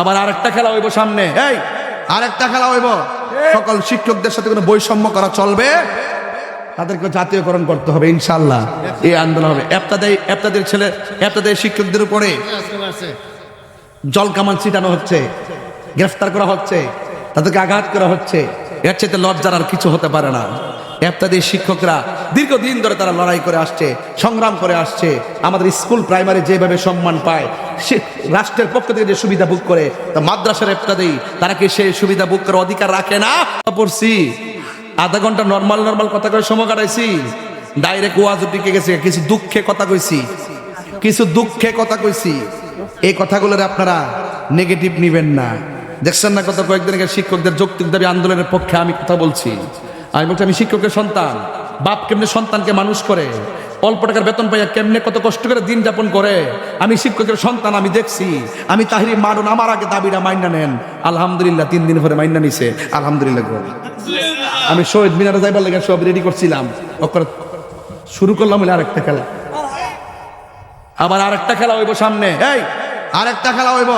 আবার আরেকটা খেলা হইব সামনে। এই, আরেকটা খেলা হইব। সকল শিক্ষকদের সাথে কোনো বৈষম্য করা চলবে? তাদেরকে জাতীয়করণ করতে হবে ইনশাল্লাহ এই আন্দোলন হবে। এপ্তাদের এপ্তাদের ছেলে এপ্তাদের শিক্ষকদের উপরে জল কামান ছিটানো হচ্ছে, গ্রেফতার করা হচ্ছে, তাদেরকে আঘাত করা হচ্ছে। এর চাইতে লজ্জার আর কিছু হতে পারে না। এপ্তাদের শিক্ষকরা দীর্ঘদিন ধরে তারা লড়াই করে আসছে, সংগ্রাম করে আসছে। আমাদের স্কুল, প্রাইমারি যেভাবে সম্মান পায়, সে রাষ্ট্রের পক্ষ থেকে যে সুবিধা বুক করে, তা মাদ্রাসার এপ্তাদেই তারা কি সেই সুবিধা বুক করার অধিকার রাখে না? পড়ছি আধা ঘণ্টা নর্মাল নর্মাল কথা করে সময় কাটাইছি। ডাইরেক্ট ওয়াজ টিকে গেছে, কিছু দুঃখে কথা কইছি। কিছু দুঃখে কথা কইছি। এই কথাগুলোর আপনারা নেগেটিভ নিবেন না। দেখছেন না কত কয়েকদিন আগে শিক্ষকদের যৌক্তিক দাবি আন্দোলনের পক্ষে আমি কথা বলছি। আমি বলছি, আমি শিক্ষকের সন্তান। বাপ কেমনে সন্তানকে মানুষ করে? অল্প টাকার বেতন পাইয়া কেমনে কত কষ্ট করে দিন যাপন করে? আমি শিক্ষকের সন্তান, আমি দেখছি। আমি তাহিরি মারুন আমার আগে দাবিটা মাইনা নেন। আলহামদুলিল্লাহ, তিন দিন পরে মাইনা নিছে। আলহামদুলিল্লাহ আমি শহীদ মিনারে যাইবার লেগে সব রেডি করছিলাম। শুরু করলাম বলে আরেকটা খেলা। আবার আরেকটা খেলা হইব সামনে। এই, আরেকটা খেলা হইব।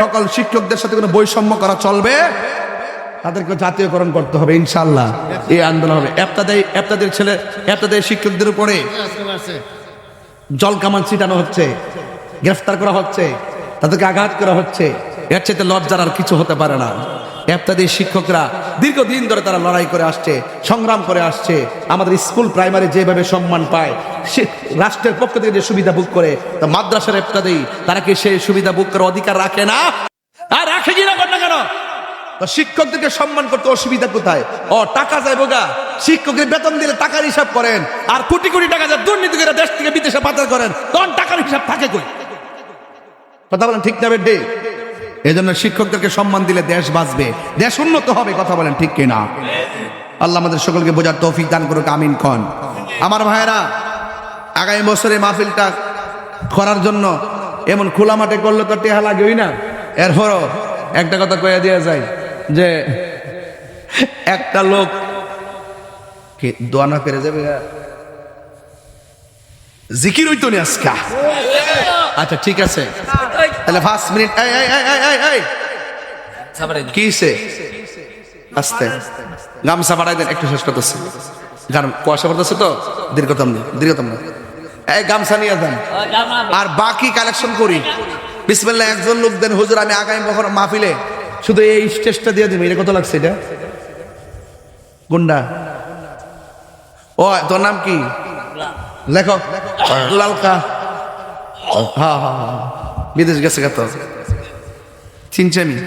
সকল শিক্ষকদের সাথে কোনো বৈষম্য করা চলবে? তাদেরকে জাতীয়করণ করতে হবে ইনশাল্লাহ এই আন্দোলন হবে। এপ্তাদের এপ্তাদের ছেলে এপ্তাদের শিক্ষকদের উপরে জল কামান ছিটানো হচ্ছে, গ্রেফতার করা হচ্ছে, তাদেরকে আঘাত করা হচ্ছে। এর চাইতে লজ্জার আর কিছু হতে পারে না। এপ্তাদের শিক্ষকরা দীর্ঘদিন ধরে তারা লড়াই করে আসছে, সংগ্রাম করে আসছে। আমাদের স্কুল, প্রাইমারি যেভাবে সম্মান পায়, সে রাষ্ট্রের পক্ষ থেকে যে সুবিধা বুক করে, তা মাদ্রাসার এপ্তাদেই তারা কি সেই সুবিধা বুক করার অধিকার রাখে না? আর রাখে কি না কর না কেন? তো শিক্ষকদেরকে সম্মান করতে অসুবিধা কোথায়? ও, টাকা যায় বোগা শিক্ষকের বেতন দিলে টাকার হিসাব করেন। আর কোটি কোটি টাকা যায় দুর্নীতি করে দেশ থেকে বিদেশে পাচার করেন, তখন টাকার হিসাব থাকে কই? কথা বলেন ঠিক না বেডে এই জন্য শিক্ষকদেরকে সম্মান দিলে দেশ বাঁচবে। দেশ উন্নত হবে, কথা বলেন ঠিক কিনা? আল্লাহ আমাদের সকলকে বোঝার তৌফিক দান করুক, আমিন খন আমার ভাইয়েরা, আগামী বছরে মাহফিলটা করার জন্য এমন খোলা মাঠে করলে তো টেহা লাগেই না। এরপরও একটা কথা কয়ে দেওয়া যায় যে একটা লোক কি দোয়া না করে যাবে জিকির হইতো নি আজকা? আচ্ছা ঠিক আছে। তাহলে ফার্স্ট মিনিট কিসে আস্তে। গামছা বাড়াই দেন, একটু শেষ করতেছে। কারণ কুয়াশা পড়তেছে তো? দীর্ঘতম নেই, দীর্ঘতম না এই গামছা নিয়ে আর বাকি কালেকশন করি। বিসমিল্লাহ, একজন লোক দেন, হুজুর, আমি আগামী বছর মাহফিলে শুধু এই স্টেজটা দিয়ে দিবি, এটা কত লাগছে এটা? গুন্ডা। ও, তোর নাম কি? লেখো দুলাল কা হ্যাঁ বিদেশ গেছে কত চিনছি আমি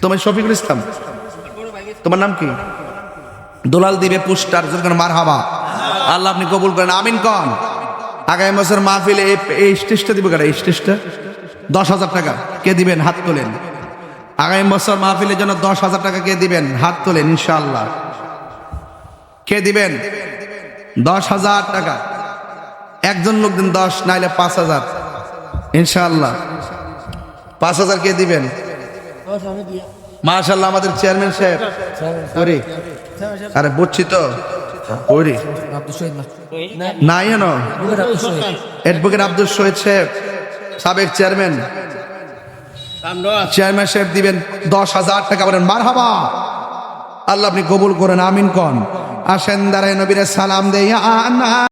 তোমার শফিকুল ইসলাম। তোমার নাম কি? দোলাল দিবে পুস্টার যেরকম মার হাবা আল্লাহ আপনি কবুল করেন, আমিন কন। আগামী বছর মাহফিলে এই- স্টেজটা দিব কেন এই স্টেজটা? দশ হাজার টাকা। কে দিবেন? হাত তোলেন। আগামী বছর মাহফিলের জন্য দশ হাজার টাকা কে দিবেন? হাত তোলেন ইনশাল্লাহ কে দিবেন? দশ হাজার টাকা। একজন লোক দিন দশ নাইলে পাঁচ হাজার। ইনশাআল্লাহ। পাঁচ হাজার কে দিবেন? মাশাল্লাহ আমাদের চেয়ারম্যান সাহেব। ওরে। আরে বুঝছি তো। ওরে। নাই এনো অ্যাডভোকেট আব্দুল শহীদ সাহেব সাবেক চেয়ারম্যান। চেয়ারম্যান সাহেব দিবেন দশ হাজার টাকা, বলেন মার হাবা আল্লাহ আপনি কবুল করেন, আমিন কন। আসেন দাঁড়ায় নবীরে সালাম দেয়া